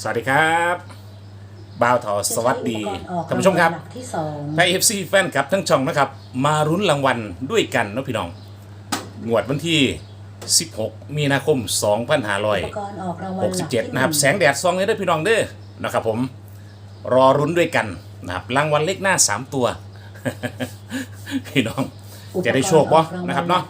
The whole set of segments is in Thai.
สวัสดีครับบ่าวทอสวัสดีท่านผู้ชมครับหลักที่สองไทยเอฟซีแฟนครับทั้งช่องนะครับ มารุ้นรางวัลด้วยกันเนาะพี่น้อง งวดวันที่ 16 มีนาคมอุปกรณ์ออกรางวัลหลักที่2567 นะครับ แสงแดดซองนี้เด้อพี่น้องเด้อนะครับผมรอรุ้นด้วยกันนะครับรางวัลเลขหน้า 3 ตัว พี่น้อง จะได้โชคบ่นะครับเนาะ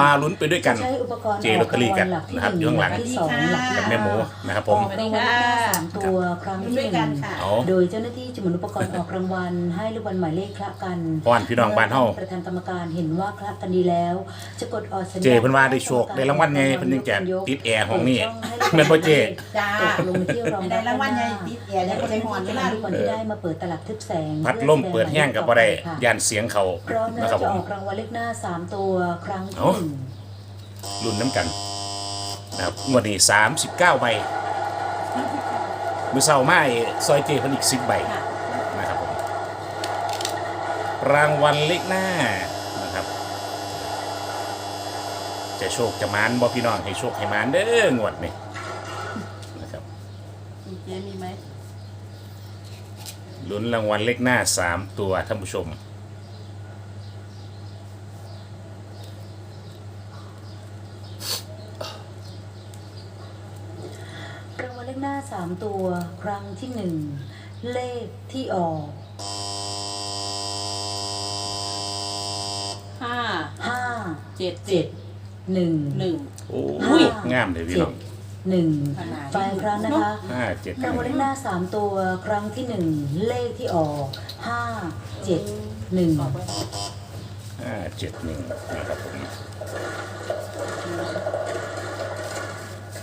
มาลุ้นไปด้วยกันใช้อุปกรณ์เจลอตเตอรี่กันนะครับอยู่ข้างหลังที่สองหลักที่กับห้าแม่หมูนะครับผมออกรางวัลเลขหน้าสามตัวครั้งที่หด้วยกันึ่นงค่ะเอาโดยเจ้าหน้าที่จะหมุนอุปกรณ์ออกรางวัลให้ลูกบอลหมายเลขคละกันป้อนพี่น้องบ้านเฮาประธานกรรมการเห็นว่าคละกันดีแล้ว จะกดออกสัญญาณเจเพิ่นว่าได้โชคได้รางวัลไงเพิ่นยังแจกติดแอร์ห้องนี้แม่นบ่เจจ้าตกลงที่รองได้รางวัลใหญ่ติดแอร์ได้บ่ได้หอนที่เวลาลูกบอลที่ได้มาเปิดตลับทึบแสงพัดลมเปิดแห้งกับบ่ได้ย่านเสียงเขาพร้อมแล้นะวครับผจะมออกรางวัลเลขหน้าสามตัวครั้งที่เอ้าหนึ่งรุ่นน้ำกันนะครับงวดนี้39ใบมือเศร้าไม้ซอยเจเพิ่นอีก10ใบนะครับผมรางวัลเลขหน้านะครับ จะโชคจะมานบ่พี่น้องให้โชคให้มานเด้องวดนี้นะครับเจ๊มีไหมลุ้นรางวัลเลขหน้า3ตัวท่านผู้ชม รางวัลเลขหน้าสามตัวครั้งที่หนึ่งเลขที่ออกห้าห้าเจ็ดเจ็ดหนึ่งหนึ่ง โอ้ห้ายงามเลยพี่น้องหนึ่งขนาดนี้ ไฟล์ครั้งนะคะห้าเจ็ดรางวัลเลขหน้าสามตัวครั้งที่หนึ่งเลขที่ออกห้าเจ็ดหนึ่งออกไปห้าเจ็ดหนึ่งนะครับผม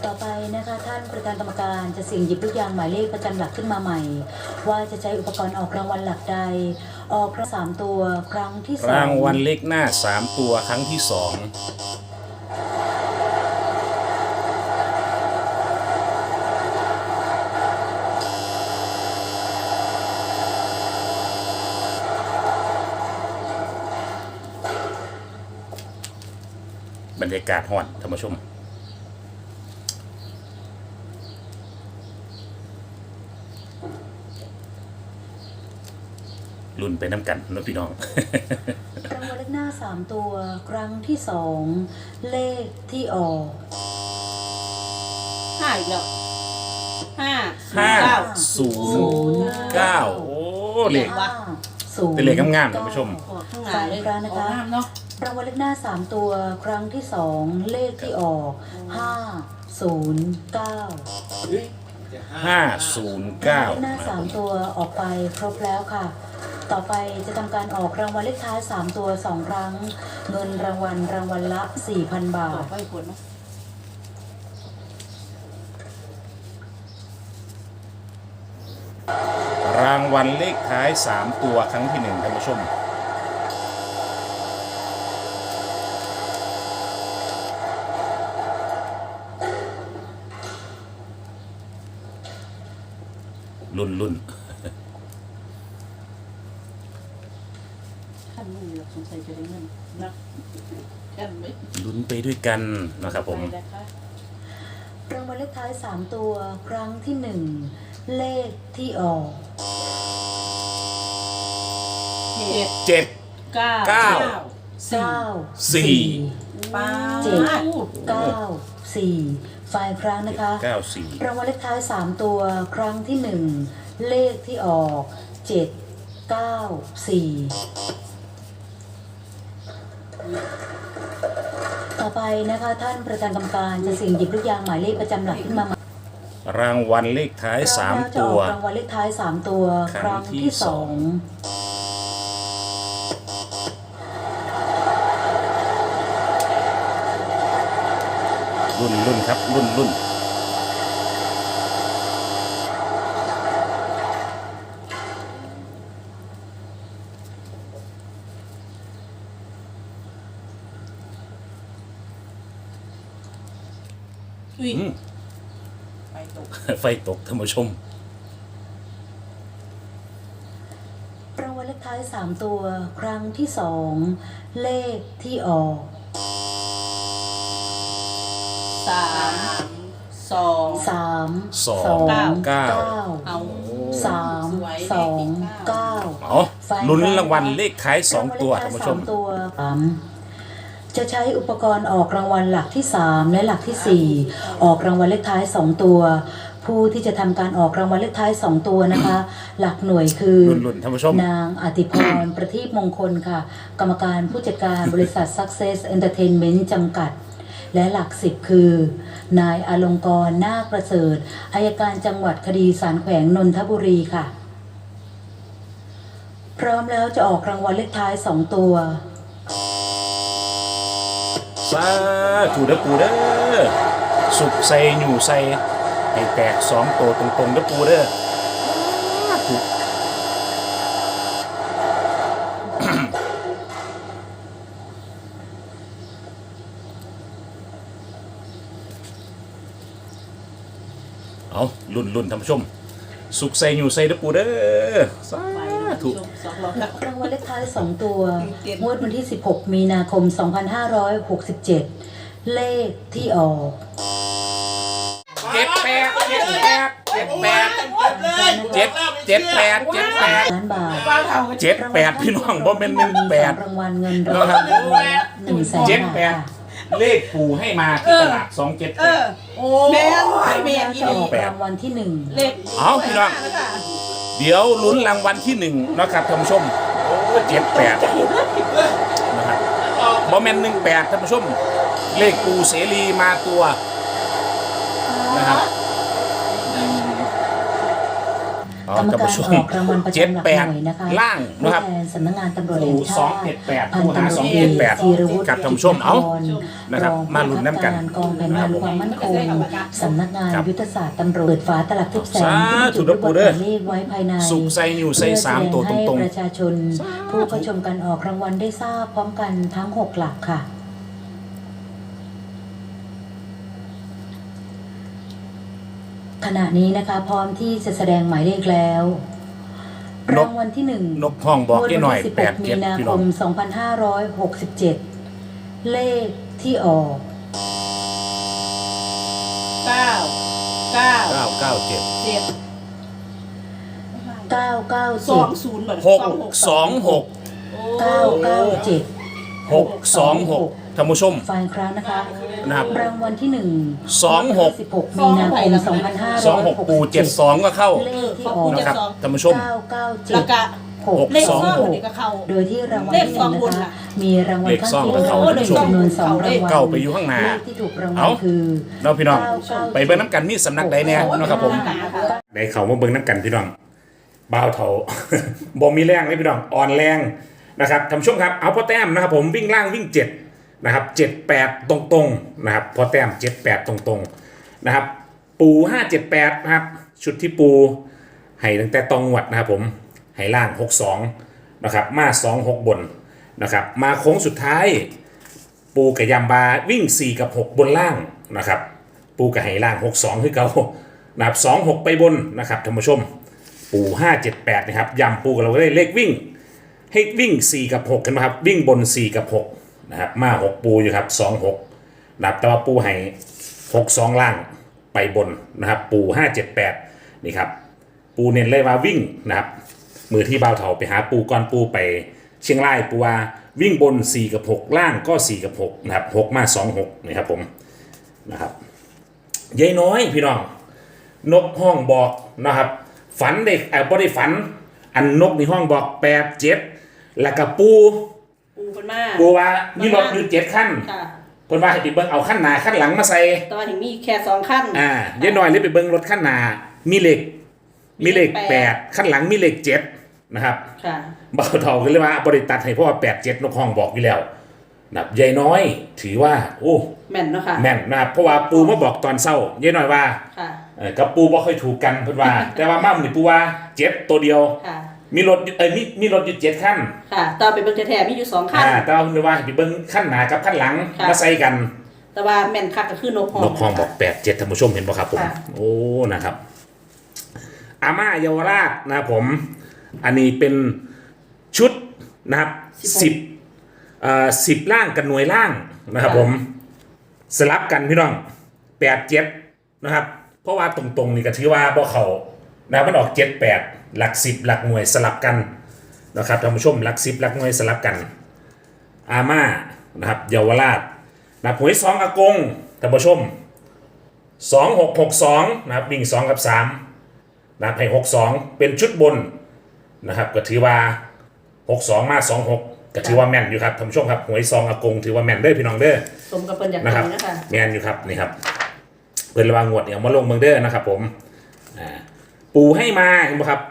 ต่อไปนะคะท่านประธานกรรมการจะเสี่ยงหยิบลูกยางหมายเลขประจำหลักขึ้นมาใหม่ ว่าจะใช้อุปกรณ์ออกรางวัลหลักใด ออกครั้งสามตัวครั้งที่สองรางวัลเลขหน้า 3 ตัวครั้งที่ 2 บรรยากาศห่อนท่านผู้ชม รุ่นไปน้ำกันเนาะพี่น้องรางวัลเลขหน้าสามตัวครั้งที่สองเลขที่ออกห้าอีกแล้วห้าห้าเก้าศูนย์เก้าโอ้เลข ห้าศูนย์เป็นเลขงามๆท่านผู้ชม ออกข้างหลังเลยไฟล์ครั้งนะคะออกห้ามเนาะรางวัลเลขหน้าสามตัวครั้งที่สองเลขที่ออกห้าศูนย์เก้า ห้าศูนย์เก้าเลขหน้าสามตัวออกไปครบแล้วค่ะ ต่อไปจะทำการออกรางวัลเลขท้ายสามตัวสองครั้ง เงินรางวัลรางวัลละสี่พันบาท รางวัลเลขท้ายสามตัวครั้งที่หนึ่งท่านผู้ชมลุ่นลุ่น ขั้นมือเรา สงสัยจะได้เงินนะขั้นไหมลุ้นไปด้วยกันนะครับผม ไปเลยค่ะรางวัลเลขท้ายสามตัวครั้งที่หนึ่งเลขที่ออก เจ็ดเจ็ด เก้าเก้า สี่เก้าสี่ ป้าเจ็ด เก้าสี่ฝ่ายครั้งนะคะ เก้าสี่รางวัลเลขท้ายสามตัวครั้งที่หนึ่งเลขที่ออกเจ็ดเก้าสี่ ต่อไปนะคะท่านประธานกรรมการจะเสี่ยงหยิบลูกยางหมายเลขประจำหลักขึ้นมาใหม่รางวัลเลขท้ายสามแล้วจะตัอวอกรางวัลเลขท้ายสามตัวคครั้รั้งงที่ที่สสอองงรุ่นรุ่นครับรุ่นรุ่น อุ้ยอืมไปตก ไฟตกท่านผู้ชม รางวัลเลขท้ายสามตัวครั้งที่สองเลขที่ออกสามสองสามสองเก้าเก้าเอาสามสองเก้าเอาลุ้นรางวัลเลขท้ายสองตัวรท่างนวัลผู้ชมเลขท้ยสองตัวสาม จะใช้อุปกรณ์ออกรางวัลหลักที่สามและหลักที่สี่ออกรางวัลเลขท้ายสองตัว ผู้ที่จะทำการออกรางวัลเลขท้ายสองตัวนะคะ หลักหน่วยคือลุ้นๆท่านผู้ชมนางอติพรประทีปมงคลค่ะ กรรมการผู้จัดการบริษัท Success Entertainment จำกัด และหลักสิบคือ นายอลงกรณ์นาคประเสริฐอายการจังหวัดคดีสารแขวงนนทบุรีค่ะ พร้อมแล้วจะออกรางวัลเลขท้ายสองตัว สาธุเด้อปูเด้อสุกใส่หนูใส่ให้แตกสองตัวตรงๆเด้อปูเด้อสาธุเอาลุ่นลุ่นๆท่านผู้ชม สุกใส่หนูใส่เด้อปูเด้อสา ธุรางวัลเลขท้าย2ตัวงวดวันที่ 16 มีนาคม 2567 เลขที่ออกเจ็ดแปดเจ็ดแปดเจ็ดแปดเจ็ดเจ็ดแปดเจ็ดแปดล้านบาทเจ็ดแปดพี่น้องบ่เป็นหนึ่งแปดรางวัลเงินรางวัลหนึ่งแสนเจ็ดแปดเลขปู่ให้มาที่ตลาดสองเจ็ดแปดโอ้แม่ไอ้แม่แล้วอีจะอนี่อกรางวัลที่หนึ่งเลขเอาพี่น้อง เดี๋ยวลุ้นรางวัลที่หนึ่งนะครับท่านผู้ชมเจ็ดแปดนะครับบอแมนหนึ่งแปดท่านผู้ชม เลขปูเสรีมาตัวนะครับอ๋อ กรรมท่านการผู้ชมออกรางวัลประเจ็ดจำหลักแปหดน่วยนะคะล่างผู้นะครับแทนสำนักงานตำรวจแห่ปู่งสอชางติเจ็ดแปดพันผู้หาตำรสวอจงเอเจ็ดกแปดธีรวุฒิกับท่านผู้ชมเอานะครับรองมาลุ้นน้ำกันกองแผนงานความมั่นคงสำนักงานครับยุทธศาสตร์ตำรวจเปิดฝาตลับทิพย์แสงสาที่ธุจุดเด้อปู่เด้อเลขไว้ภายในสุกใส่นิ้วใส่สามตัวตรงๆเพื่อแสดให้ประชาชน ผู้เข้าชมการออกรางวัลได้ทราบพร้อมกันทั้ง 6 หลักค่ะ ขณะนี้นะคะพร้อมที่จะแสดงหมายเลขแล้วนกรางวัลที่หนึ่งนกห้องบอกได้หน่อยงวดแปวัดนที่เจ็ด16มีนาพี่คน้องม2567เลขที่ออกเก้าเก้าเก้าเก้าเจ็ดเจ็ด997สองศูนย์เหมือนหกสองหก997หกสองหกท่านผู้ชมฟังอีกครั้งนะคะ นะครับ รางวัลที่หนึ่งสองหก16มีนาคมสองหกปูเจ็ดสองก็เข้าเลขที่ออกนะครับท่านผู้ชมแล้วก็997เลขสองสองหกนี่ก็เข้าโดยที่รางวัลเลขที่หสอนึ่งงบนนะคะน่ะมีรางวัลข้างเลขสองเคียงเข้าเป็นจำนวนสองรางวัลเก้าไปอยู่ข้างหน้าเลขที่ถูกรางวัเอ้าลคือเราะพี่น้อง997ไปเบิ้งน้ำกันมีสำนักใดแน่เนาะครับผม ได้เขามาเบิ้งน้ำกันพี่น้องบ่าวเถา บ่มีแรงเลยพี่น้องอ่อนแรงนะครับท่านผู้ชมครับเอาพ่อแต้มนะครับผมวิ่งล่างวิ่งเจ็ด นะครับเจ็ดแปดตรงๆนะครับพอแต้มเจ็ดแปดตรงๆนะครับ ปูห้าเจ็ดแปดนะครับชุดที่ปูให้ตั้งแต่ตองหวัดนะครับผมให้ล่างหกสองนะครับมาสองหกบนนะครับมาโค้งสุดท้าย ปูกับยามบาวิ่ง4กับ6บนล่างนะครับปูกับไหล่าง6 2คือเก่านะครับ2 6ไปบนนะครับท่านผู้ชมปู5 7 8นะครับยำปูกับเราก็ได้เลขวิ่งให้วิ่ง4กับ6กันนะครับวิ่งบน4กับ6 นะครับมา6ปูอยู่ครับ2 6นะครับแต่ว่าปูให้6 2ล่างไปบนนะครับ ปู5 7 8นี่ครับ ปูเน้นเลยว่าวิ่งนะครับ มือที่บ่าวเถาไปหาปูก่อนปูไปเชียงรายปูว่าวิ่งบน 4 กับ 6 ล่างก็ 4 กับ 6 นะครับ 6 มา 2 6 นะครับผมนะครับยายน้อยพี่น้อง นกห้องบอกนะครับ ฝันเด็กเออบ่ได้ฝัน อันนกในห้องบอก8 7แล้วก็ปูปู มาปูว่ามีรถอยู่เจ็ดขั้นค่ะเพิ่นว่าให้ไปเบิ่งเอาขั้นหน้าขั้นหลังมาใส่ตอนนี้มีแค่สองขั้น อ่ายายน้อยเลยไปเบิ่งรถขั้นหน้ามีเหล็ก มีเหล็กมีเลขแปดขั้นหลังมีเหล็กเจ็ดนะครับค่ะ เบาเท่ากันเลยว่าบริตัดให้เพราะว่าแปดเจ็ดนกห้องบอกอยู่แล้วนะครับยายน้อยถือว่า โอ้แม่นเนาะค่ะ แม่นนะครับเพราะว่าปูมาบอกตอนเศร้ายายน้อยว่าค่ะ เอ่อกับปูบ่ค่อยถูกกันเพิ่นว่า แต่ว่ามั่มนี่ปูว่าเจ็ดตัวเดียว ค่ะ มีรถเอ้ยมีมีรถอยู่เจ็ดขั้นค่ะตอนไปเบิ่งแท้ๆมีอยู่สองขั้น อ่าแต่ว่าเพิ่นว่าให้ไปเบิ่งขั้นหน้ากับขั้นหลังค่ะ มาใส่กันแต่ว่าแม่นคักก็คือนกหอมนกห้องบอกแปดเจ็ดท่านผู้ชมเห็นป่ะครับผม ค่ะ โอ้นะครับ อาม่าเยาวราชนะครับผม อันนี้เป็นชุดนะครับสิบเอ่อสิบล่างกับหน่วยล่างนะครับผม สลับกันพี่น้องแปดเจ็ดนะครับ เพราะว่าตรงๆนี่ก็ถือว่าบ่เขานะมันออกเจ็ดแปด หลักสิบหลักหน่วยสลับกันนะครับท่านผู้ชมหลักสิบหลักหน่วยสลับกัน อาม่านะครับเยาวราชนะครับหวยสองอากงท่านผู้ชมสองหกหกสองนะครับวิ่งสองกับสามนะครับให้หกสองเป็นชุดบนนะครับก็ถือว่าหกสองมาสองหกก็ถือว่าแม่นอยู่ครับท่านผู้ชมครับหวยซองอากงถือว่าแม่นเด้อพี่น้องเด้อสมกับเปิ้นอยากนะคได้รับนะคะแมนอยู่ครับนี่ครับเพิ่นระวังงวดเนี่ยมาลงเมืองเด้อนะครับผมอ่าปูให้มาเห็นไหมครับ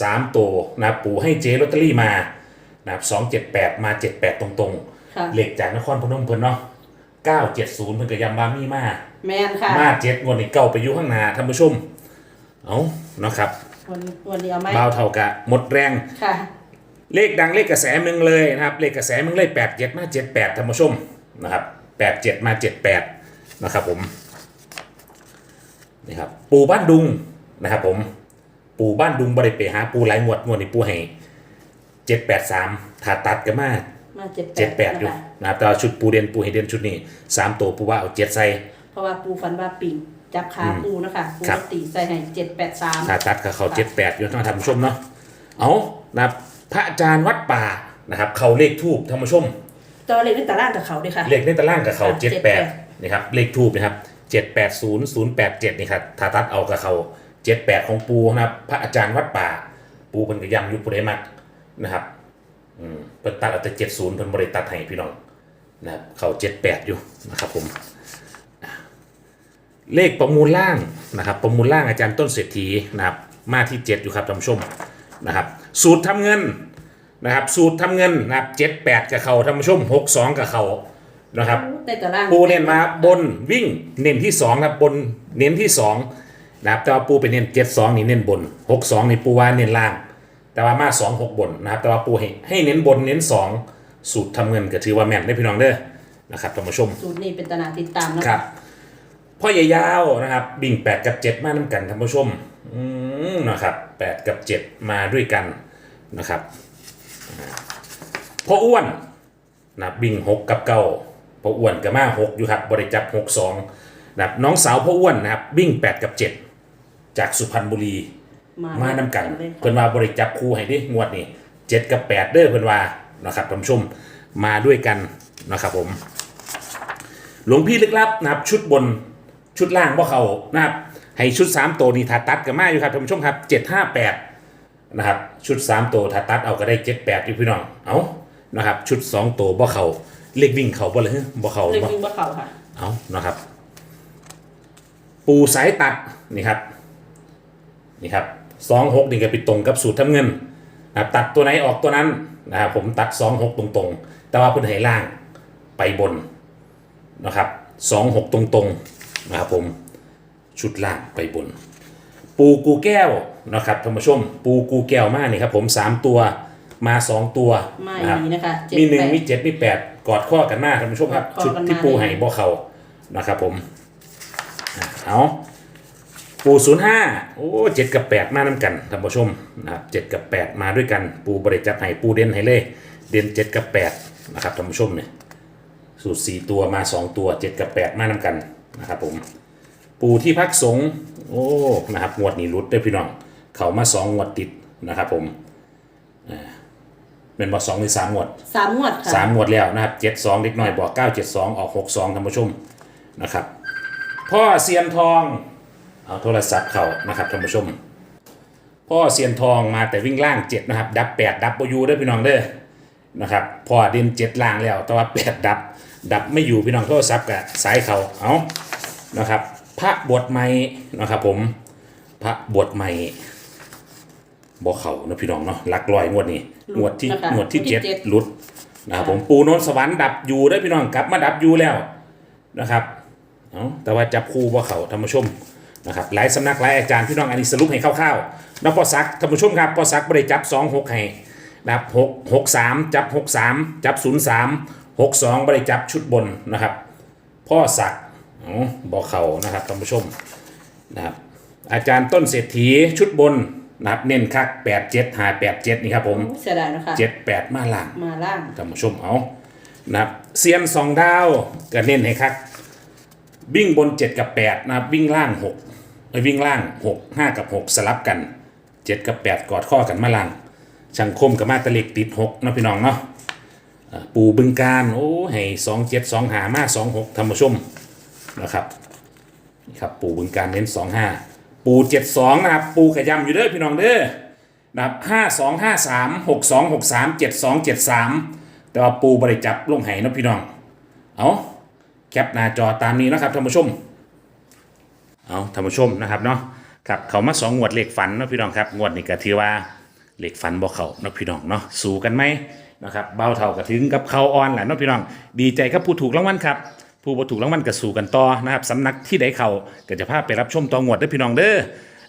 สามตัวนะครับปูให้เจลอตเตอรี่มานะครับสองเจ็ดแปดมาเจ็ดแปดตรงค่ะ ๆ เหล็กจากนครพนมเพิ่นเนาะเก้าเจ็ดศูนย์เพิ่นก็ยำบามีมา แมนค่ะมาเจ็ดงวดนี้เก้าไปอยู่ข้างหน้าท่านผู้ชม เอาเนาะครับวันวันนี้เอาไหมเบาเท่ากับหมดแรง ค่ะ เลขดังเลขกระแสมึงเลยนะครับ เลขกระแสมึงเลยแปดเจ็ดมาเจ็ดแปดท่านผู้ชมนะครับแปดเจ็ดมาเจ็ดแปดนะครับผมนี่ครับ ปูบ้านดุงนะครับผม ปูบ้านดุงบริเปหาปูหลายงวดงวดนี้ปูให้เจ็ดแปดสามถาตัดกันมามาเจ็ดเจ็ดแปดอยู่นะครับแต่ว่าชุดปูเด่นปูให้เด่นชุดนี้สามตัวปูว่าเอาเจ็ดใส่เพราะว่าปูฟันว่าปิ่งจับขาปูนะคะปูครับตีใส่ให้เจ็ดแปดสามถาตัดกับเขาเจ็ดแปดอยู่ท่านท่านผู้ชมเนาะเอานะครับพระอาจารย์วัดป่านะครับเขาเลขทูบท่านผู้ชมตัวเลขในตารางกับเขาด้วยค่ะเลขในตารางกับเขาค่ะเจ็ดแปด78นี่ครับเลขทูบนะครับเจ็ดแปดศูนย์ศูนย์แปดเจ็ดนี่ครับถ้าตัดเอากับเขา เจ็ดแปดของปูนะครับ พระอาจารย์วัดป่า ปูเพิ่นก็ย้ำอยู่ปุเรมักนะครับอืมเพิ่นตัดเอาแต่เจ็ดศูนย์เพิ่นบริตัดให้พี่น้องนะครับเขาเจ็ดแปดอยู่นะครับผมอะเลขประมูลล่างนะครับประมูลล่างอาจารย์ต้นเศรษฐีนะครับมาที่เจ็ดอยู่ครับท่านผู้ชมนะครับสูตรทำเงินนะครับสูตรทำเงินนะครับเจ็ดแปดกับเขาท่านผู้ชมหกสองกับเขานะครับในตารางปูเน้นมาบนวิ่งเน้นที่สองนะครับบนเน้นที่สอง นะครับแต่ว่าปูเป็นเน้นเจ็ดสองนี่เน้นบนหกสองนี่ปูว่าเน้นล่าง แต่ว่ามาสองหกบนนะครับ แต่ว่าปูให้ให้เน้นบนเน้นสองสูตรทำเงินก็ถือว่าแม่นได้พี่น้องเด้อนะครับท่านผู้ชมสูตรนี้เป็นตนาติดตามนะครัคะบพ่อใหญ่ยาวนะครับบิ่งแปดกับเจ็ดมาน้ำกันท่านผู้ชมอืมนะครับแปดกับเจ็ดมาด้วยกันนะครับอ่าพ่ออ้วนนะครับบิ่งหกกับเก้าพ่ออ้วนกับมาหกอยู่ครับบริจับหกสองนะครับน้องสาวพ่ออ้วนนะครับบิ่งแปดกับเจ็ด จากสุพรรณบุรี มาน้ำกัน เลยเพิ่นว่าบริจับคู่ให้ดิงวดนี้เจ็ดกับแปดเด้อเพิ่นว่านะครับท่านผู้ชมมาด้วยกันนะครับผม หลวงพี่ลึกลับนะครับชุดบนชุดล่างว่าเขานะครับให้ชุด3ตัวนี้ถ้าตัดกันมาอยู่ครับท่านผู้ชมครับ758นะครับชุด3ตัวถ้าตัดเอาก็ได้78อยู่พี่น้องเอานะครับชุด2ตัวบ่เขาเลขวิ่งเขาบ่เลยบ่เขาเลขบ่วิ่งบ่เขาค่ะ เอานะครับ ปูสายตัด นี่ครับ นี่ครับสองหกนี่ก็ไปตรงกับสูตรทำเงินนะครับตัดตัวไหนออกตัวนั้นนะครับผมตัดสองหกตรงๆ แต่ว่าเพื้นให้ล่างไปบนนะครับสองหกตรงๆนะครับผมชุดล่างไปบน ปูกูแก้วนะครับท่านผู้ชม ปูกูแก้วมากนี่ครับผมสามตัวมาสองตัวมานะครับอย่างนี้นะคะเจ็ดมีหนึ่งแปดมีเจ็ดมีแปดกอดข้อกันมากท่านผู้ชมครับกอดข้อชุดกันมาที่ปูไห่บ่เขานะครับผมอะเอา ปูศูนย์ห้าโอ้เจ็ดกับแปดมาน้ำกันท่านผู้ชมนะครับเจ็ดกับแปดมาด้วยกันปูบริจับไห่ปูเด่นไห่เล่เด่นเจ็ดกับแปดนะครับท่านผู้ชมเนี่ยสูตรสี่ตัวมาสองตัวเจ็ดกับแปดมาน้ำกันนะครับผมปูที่พักสงฆ์โอ้นะครับงวดนี้รุดได้อพี่น้องเขามาสองงวดติดนะครับผมอ่าเป็นบ่สองหรือสามงวดสามงวดค่ะสามงวดแล้วนะครับเจ็ดสองเล็กน้อยบอกเก้าเจ็ดสองออกหกสองท่านผู้ชมนะครับ พ่อเซียนทอง เอาโทรศัพท์เขานะครับท่านผู้ชม พ่อเซียนทองมาแต่วิ่งล่างเจ็ดนะครับ ดับแปดดับปยูเด้อพี่น้องเด้อนะครับพ่อเด่นเจ็ดล่างแล้ว แต่ว่าแปดดับ ดับไม่อยู่พี่น้องโทรศัพท์กับสายเขาเอานะครับ พระบวชใหม่นะครับผมพระบวชใหม่บ่เขานะพี่น้องเนาะหลักลอยงวดนี้งวดที่นะคะงวดที่งวดที่เจ็ดเจ็ดหลุดนะครับผมปูโนนสวรรค์ดับอยู่ได้อพี่น้องกลับมาดับอยู่แล้วนะครับ เอาแต่ว่าจับคู่บ่เขาท่านผู้ชม นะครับหลายสำนักหลายอาจารย์พี่น้องอันนี้สรุปให้คร่าวๆน้องปอซักท่านผู้ชมครับปอซักบริจับสองหกให้นะครับหกหกสามจับหกสามจับศูนย์สามหกสองบริจับชุดบนนะครับ พ่อสักอ๋อบอกเขานะครับท่านผู้ชมนะครับอาจารย์ต้นเศรษฐีชุดบนนะครับเน้นคักแปดเจ็ดหาแปดเจ็ดนี่ครับผมเสียดายนะคะเจ็ดแปดมาล่างมาล่างท่านผู้ชมเอานะครับเซียนสองดาวก็เน้นให้คักวิ่งบนเจ็ดกับแปดนะครับวิ่งล่างหกเอ้ย วิ่งล่างหกห้ากับหกสลับกันเจ็ดกับแปดกอดข้อกันมาล่างช่างคมกับมาตะเล็กติดหกเนาะพี่น้องเนาะปูบึงการโอ้ให้สองเจ็ดสองหามาสองหกธรรมชมนะครับนี่ครับปูบึงการเน้นสองห้าปูเจ็ดสองนะครับปูขยำอยู่เด้อพี่น้องเด้อนะครับห้าสองห้าสามหกสองหกสามเจ็ดสองเจ็ดสามแต่ว่าปูบริจับลงไหเนาะพี่น้องเอาแคปหน้าจอตามนี้นะครับท่านผู้ชม เอาท่านผู้ชมนะครับเนาะครับเขามาสองงวดเหล็กฝันเนาะพี่น้องครับงวดนี้ก็ถือว่าเหล็กฝันบ่เขาเนาะพี่น้องเนาะสู้กันไหมนะครับเบาเท่ากับถึงกับเขาอ่อนแหละเนาะพี่น้อง ดีใจกับผู้ถูกรางวัลครับผู้บ่ถูกรางวัลก็สู้กันต่อนะครับสำนักที่ใดเขาก็จะพาไปรับชมต่องวดเด้อพี่น้องเด้อ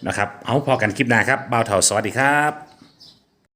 นะครับเอาพอกันคลิปหน้าครับเบาเท่าสวัสดีครับ